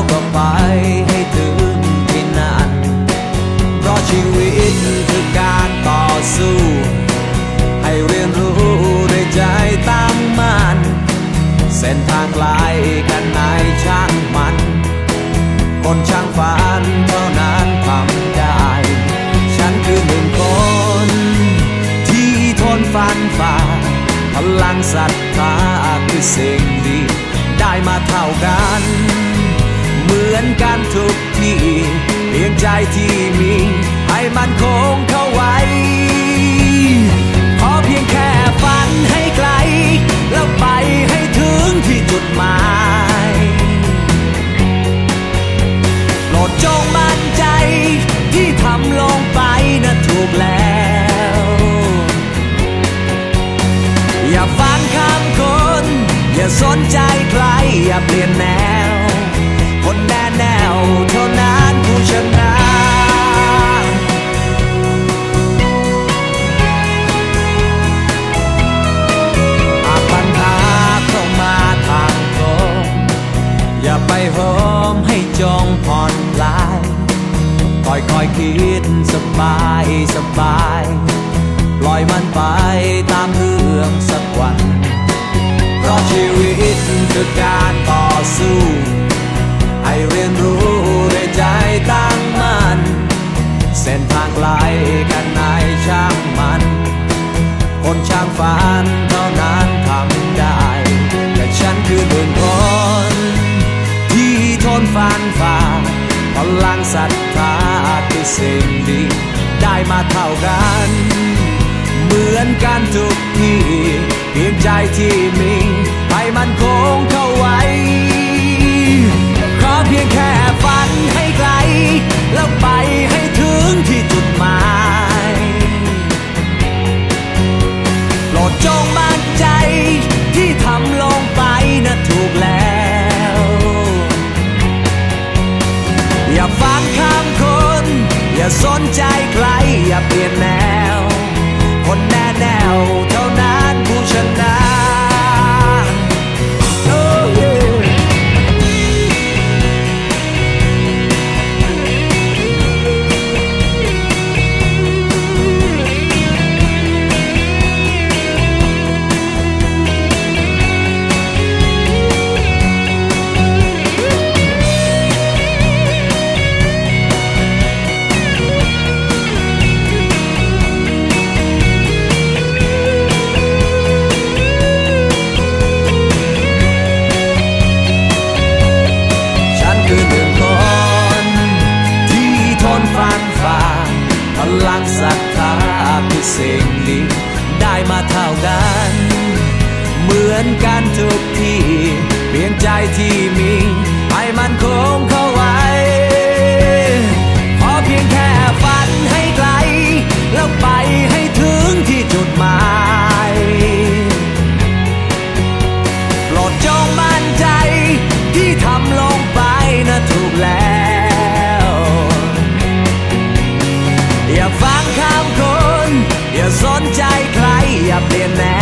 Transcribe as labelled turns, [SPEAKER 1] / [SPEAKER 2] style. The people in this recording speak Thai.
[SPEAKER 1] แล้วก็ไปให้ถึงที่นั่น เพราะชีวิตคือการต่อสู้ ให้เรียนรู้ด้วยใจตั้งมั่น เส้นทางไกลกันไหนช่างมัน คนช่างฝันเท่านั้นทำได้ ฉันคือหนึ่งคน ที่ทนฟันฝ่า พลังศรัทธาคือสิ่งดี ได้มาเท่ากัน มือนกันทุกทีเพียงใจที่มี ให้มันคงเข้าไว้ ขอเพียงแค่ฝันให้ไกล แล้วไปให้ถึงที่จุดหมายโปรดจงมั่นใจที่ทำลงไปนะถูกแล้ว อย่าฟังคำคน อย่าสนใจใคร อย่าเปลี่ยนแนว มให้จองผ่อนคลายคอยคอยคิดสบายสบายปล่อยมันไปตามเรื่องสักวัน เพราะชีวิตคือการต่อสู้ ให้เรียนรู้ด้วยใจตั้งมั่นเส้นทางไกลกันไหนช่างมัน คนช่างฝัน ทนฟันฝ่าพลังศรัทธาคือสิ่งดี ได้มาเท่ากัน เหมือนกันทุกที่ เพียงใจที่มีให้มันคงเข้าไว้ ขอเพียงแค่ รอ นี้ ได้มาเท่ากัน เหมือนกันทุกทีเปลี่ยนใจที่มี ให้มันคง million.